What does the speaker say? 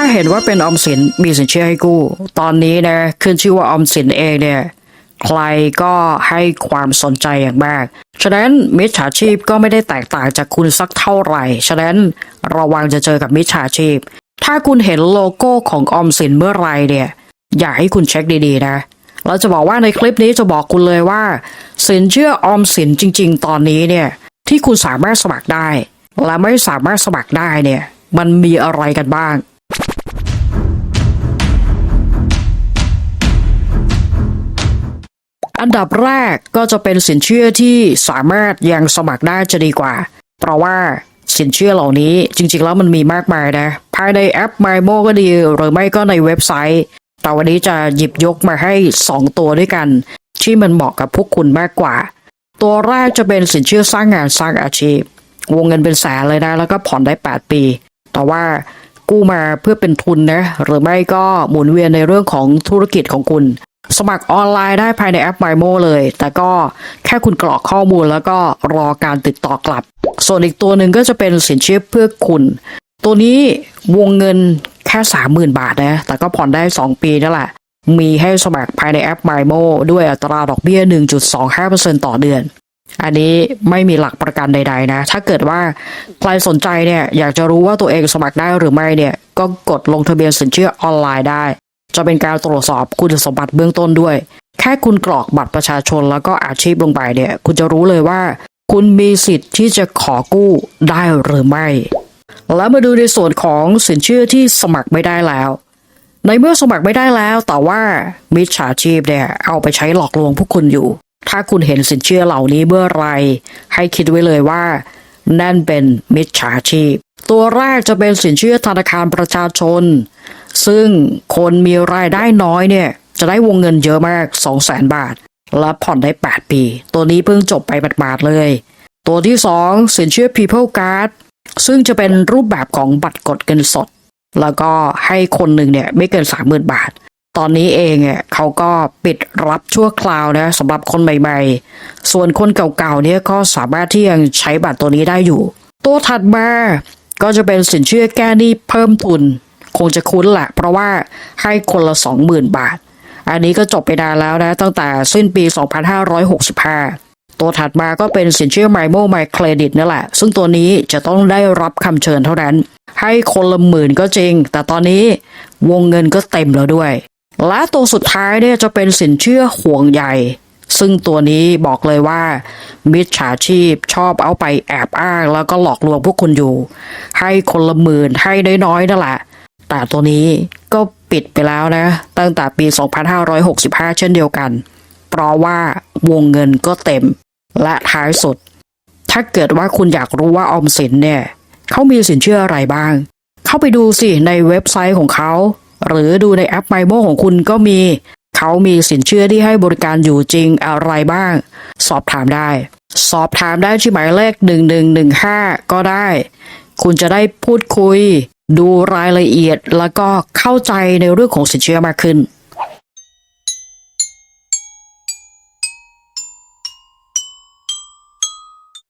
ถ้าเห็นว่าเป็นออมสินมีสินเชื่อให้กู้ ตอนนี้นะขึ้นชื่อว่าออมสินเองเนี่ยใครก็ให้ความสนใจอย่างมาก ฉะนั้นมิจฉาชีพก็ไม่ได้แตกต่างจากคุณสักเท่าไหร่ ฉะนั้นระวังจะเจอกับมิจฉาชีพ ถ้าคุณเห็นโลโก้ของออมสินเมื่อไรเนี่ย อยากให้คุณเช็คดีๆนะ เราจะบอกว่าในคลิปนี้จะบอกคุณเลยว่า สินเชื่อออมสินจริง ๆ ตอนนี้เนี่ยที่คุณสามารถสมัครได้ และไม่สามารถสมัครได้เนี่ย มันมีอะไรกันบ้าง อันดับแรกก็จะเป็นสินเชื่อที่สามารถยังสมัครได้จะดีกว่า เพราะว่าสินเชื่อเหล่านี้จริงๆแล้วมันมีมากมายนะ ภายในแอป MyMo ก็ดี หรือไม่ก็ในเว็บไซต์ แต่วันนี้จะหยิบยกมาให้ 2 ตัวด้วยกัน ที่มันเหมาะกับพวกคุณมากกว่า ตัวแรกจะเป็นสินเชื่อสร้างงานสร้างอาชีพ วงเงินเป็นแสนเลยนะ แล้วก็ผ่อนได้ 8 ปี แต่ว่ากู้มาเพื่อเป็นทุนนะ หรือไม่ก็หมุนเวียนในเรื่องของธุรกิจของคุณ สมัครออนไลน์ได้ภายในแอป MyMo เลย แต่ก็แค่คุณกรอกข้อมูลแล้วก็รอการติดต่อกลับ ส่วนอีกตัวหนึ่งก็จะเป็นสินเชื่อเพื่อคุณ ตัวนี้วงเงินแค่สามหมื่นบาทนะ แต่ก็ผ่อนได้ 2 ปีนั่นแหละ มีให้สมัครภายในแอป MyMo ด้วยอัตราดอกเบี้ย 1.25%ต่อเดือนอันนี้ไม่มีหลักประกันใด ๆ นะ ถ้าเกิดว่าใครสนใจเนี่ยอยากจะรู้ว่าตัวเองสมัครได้หรือไม่เนี่ย ก็กดลงทะเบียนสินเชื่อออนไลน์ได้ จะเป็นการตรวจสอบคุณสมบัติเบื้องต้นด้วย แค่คุณกรอกบัตรประชาชนแล้วก็อาชีพลงไปเนี่ย คุณจะรู้เลยว่า คุณมีสิทธิ์ที่จะขอกู้ได้หรือไม่ แล้วมาดูในส่วนของสินเชื่อที่สมัครไม่ได้แล้ว ในเมื่อสมัครไม่ได้แล้ว แต่ว่ามิจฉาชีพเนี่ยเอาไปใช้หลอกลวงพวกคุณอยู่ ถ้าคุณเห็นสินเชื่อเหล่านี้เมื่อไร ให้คิดไว้เลยว่านั่นเป็นมิจฉาชีพ ตัวแรกจะเป็นสินเชื่อธนาคารประชาชน ซึ่งคนมีรายได้น้อยเนี่ย จะได้วงเงินเยอะมาก 2 0 0 0 0 0 บาท และผ่อนได้ 8 ปี ตัวนี้เพิ่งจบไปบาดๆเลย ตัวที่ 2 สินเชื่อ People Card ซึ่งจะเป็นรูปแบบของบัตรกดเงินสด แล้วก็ให้คนหนึ่งเนี่ยไม่เกิน 30,000 บาท ตอนนี้เองเนี่ยเขาก็ปิดรับชั่วคราวนะสำหรับคนใหม่ๆ ส่วนคนเก่าๆเนี่ยก็สามารถที่ยังใช้บัตรตัวนี้ได้อยู่ ตัวถัดมาก็จะเป็นสินเชื่อแก้หนี้เพิ่มทุน คงจะคุ้นแหละ เพราะว่าให้คนละ 20,000 บาท อันนี้ก็จบไปนานแล้วนะ ตั้งแต่สิ้นปี 2565 ตัวถัดมาก็เป็นสินเชื่อ MyMo My Credit นั่นแหละ ซึ่งตัวนี้จะต้องได้รับคำเชิญเท่านั้น ให้คนละหมื่นก็จริง แต่ตอนนี้วงเงินก็เต็มแล้วด้วย และตัวสุดท้ายเนี่ยจะเป็นสินเชื่อห่วงใยซึ่งตัวนี้บอกเลยว่า มิจฉาชีพชอบเอาไปแอบอ้างแล้วก็หลอกลวงพวกคุณอยู่ ให้คนละหมื่นให้น้อยๆนั่นแหละ แต่ตัวนี้ก็ปิดไปแล้วนะ ตั้งแต่ปี 2565 เช่นเดียวกัน เพราะว่าวงเงินก็เต็ม และท้ายสุด ถ้าเกิดว่าคุณอยากรู้ว่าออมสินเนี่ยเขามีสินเชื่ออะไรบ้าง เข้าไปดูสิในเว็บไซต์ของเขา หรือดูในแอป MyMo ของคุณก็มี เขามีสินเชื่อที่ให้บริการอยู่จริงอะไรบ้าง สอบถามได้ สอบถามได้ที่หมายเลข 1115 ก็ได้ คุณจะได้พูดคุย ดูรายละเอียดแล้วก็เข้าใจในเรื่องของสินเชื่อมากขึ้น